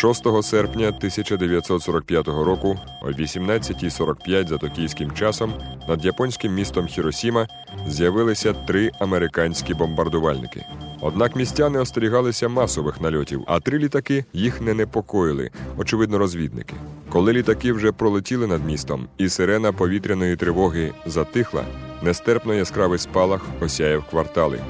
6 серпня 1945 року о 18.45 за токійським часом над японським містом Хіросіма з'явилися три американські бомбардувальники. Однак містяни остерігалися масових нальотів, а три літаки їх не непокоїли, очевидно, розвідники. Коли літаки вже пролетіли над містом, і сирена повітряної тривоги затихла, нестерпно яскравий спалах осяяв квартали.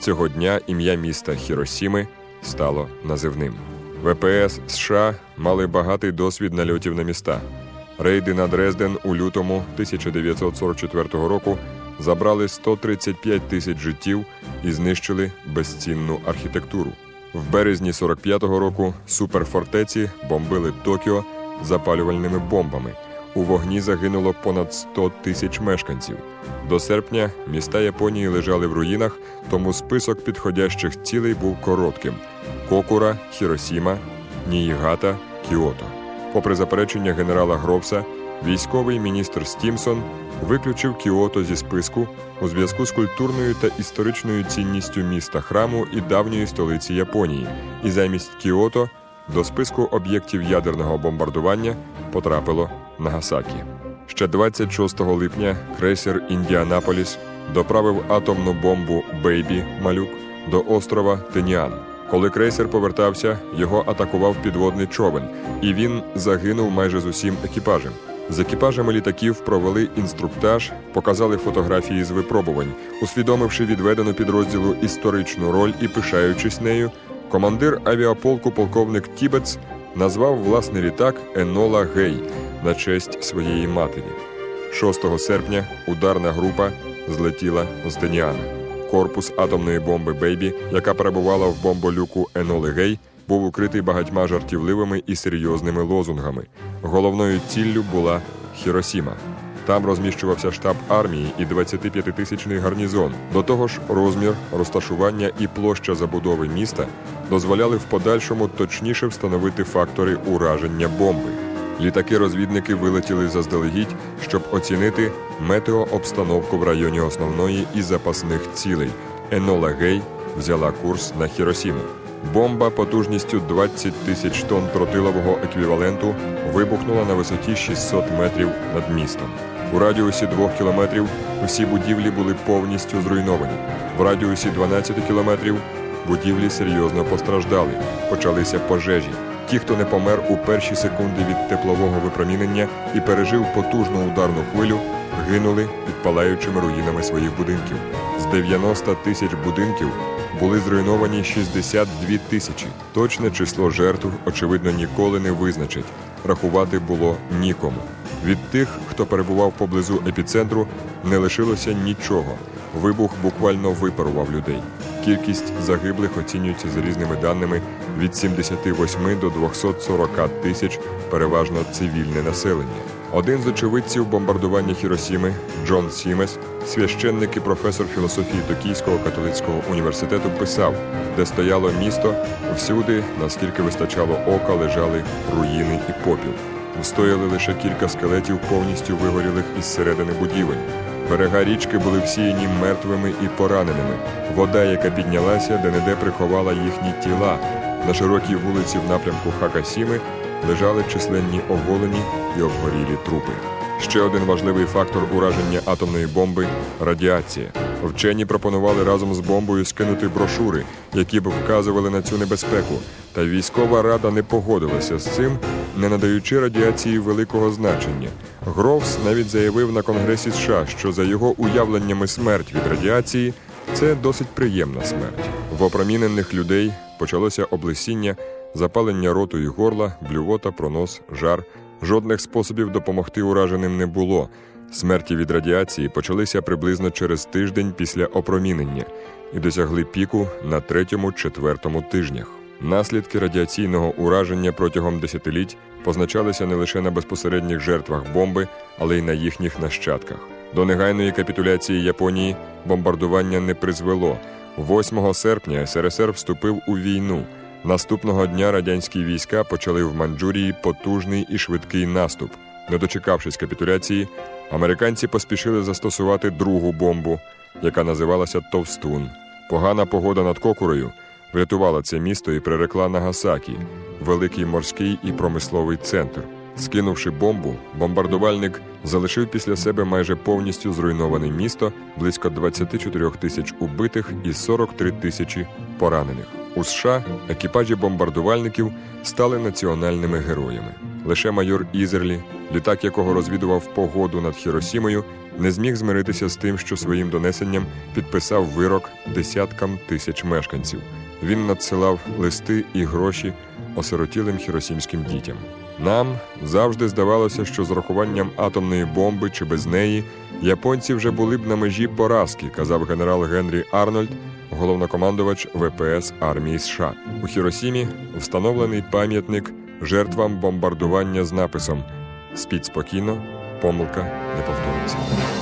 Цього дня ім'я міста Хіросіми стало називним. ВПС США мали багатий досвід нальотів на міста. Рейди на Дрезден у лютому 1944 року забрали 135 тисяч життів і знищили безцінну архітектуру. В березні 45-го року суперфортеці бомбили Токіо запалювальними бомбами. У вогні загинуло понад 100 тисяч мешканців. До серпня міста Японії лежали в руїнах, тому список підходящих цілей був коротким: Кокура, Хіросіма, Ніїгата, Кіото. Попри заперечення генерала Гровса, військовий міністр Стімсон виключив Кіото зі списку у зв'язку з культурною та історичною цінністю міста храму і давньої столиці Японії, і замість Кіото до списку об'єктів ядерного бомбардування потрапило Нагасакі. Ще 26 липня крейсер Індіанаполіс доправив атомну бомбу Бейбі Малюк до острова Теніан. Коли крейсер повертався, його атакував підводний човен, і він загинув майже з усім екіпажем. З екіпажами літаків провели інструктаж, показали фотографії з випробувань, усвідомивши відведену підрозділу історичну роль і пишаючись нею, командир авіаполку полковник Тібец назвав власний літак Енола Гей на честь своєї матері. 6 серпня ударна група злетіла з Деніана. Корпус атомної бомби Бейбі, яка перебувала в бомболюку Еноли Гей, був укритий багатьма жартівливими і серйозними лозунгами. Головною ціллю була Хіросіма. Там розміщувався штаб армії і 25-тисячний гарнізон. До того ж, розмір, розташування і площа забудови міста дозволяли в подальшому точніше встановити фактори ураження бомби. Літаки-розвідники вилетіли заздалегідь, щоб оцінити метеообстановку в районі основної і запасних цілей. Енола Гей взяла курс на Хіросіму. Бомба потужністю 20 тисяч тонн тротилового еквіваленту вибухнула на висоті 600 метрів над містом. У радіусі 2 кілометрів усі будівлі були повністю зруйновані. В радіусі 12 кілометрів будівлі серйозно постраждали. Почалися пожежі. Ті, хто не помер у перші секунди від теплового випромінення і пережив потужну ударну хвилю, гинули під палаючими руїнами своїх будинків. З 90 тисяч будинків були зруйновані 62 тисячі. Точне число жертв, очевидно, ніколи не визначать. Рахувати було нікому. Від тих, хто перебував поблизу епіцентру, не лишилося нічого. Вибух буквально випарував людей. Кількість загиблих оцінюється за різними даними від 78 до 240 тисяч, переважно цивільне населення. Один з очевидців бомбардування Хіросіми Джон Сімес, священник і професор філософії Токійського католицького університету, писав, де стояло місто, всюди, наскільки вистачало ока, лежали руїни і попіл. Встояли лише кілька скелетів, повністю вигорілих із середини будівель. Берега річки були всіяні мертвими і пораненими. Вода, яка піднялася, де-не-де приховала їхні тіла. На широкій вулиці в напрямку Хакасіми лежали численні оголені і обгорілі трупи. Ще один важливий фактор ураження атомної бомби радіація. Вчені пропонували разом з бомбою скинути брошури, які б вказували на цю небезпеку. Та військова рада не погодилася з цим, не надаючи радіації великого значення. Гровс навіть заявив на Конгресі США, що за його уявленнями смерть від радіації це досить приємна смерть. В опромінених людей почалося облесіння, запалення роту і горла, блювота, пронос, жар. Жодних способів допомогти ураженим не було. Смерті від радіації почалися приблизно через тиждень після опромінення і досягли піку на третьому-четвертому тижнях. Наслідки радіаційного ураження протягом десятиліть позначалися не лише на безпосередніх жертвах бомби, але й на їхніх нащадках. До негайної капітуляції Японії бомбардування не призвело. 8 серпня СРСР вступив у війну. Наступного дня радянські війська почали в Манджурії потужний і швидкий наступ. Не дочекавшись капітуляції, американці поспішили застосувати другу бомбу, яка називалася Товстун. Погана погода над Кокурою врятувала це місто і прирекла Нагасакі. великий морський і промисловий центр. Скинувши бомбу, бомбардувальник залишив після себе майже повністю зруйноване місто, близько 24 тисяч убитих і 43 тисячі поранених. У США екіпажі бомбардувальників стали національними героями. Лише майор Ізерлі, літак якого розвідував погоду над Хіросімою, не зміг змиритися з тим, що своїм донесенням підписав вирок десяткам тисяч мешканців. Він надсилав листи і гроші осиротілим хіросімським дітям. Нам завжди здавалося, що з рахуванням атомної бомби чи без неї японці вже були б на межі поразки, казав генерал Генрі Арнольд, головнокомандувач ВПС армії США. У Хіросімі встановлений пам'ятник жертвам бомбардування з написом Спіть спокійно, помилка не повториться.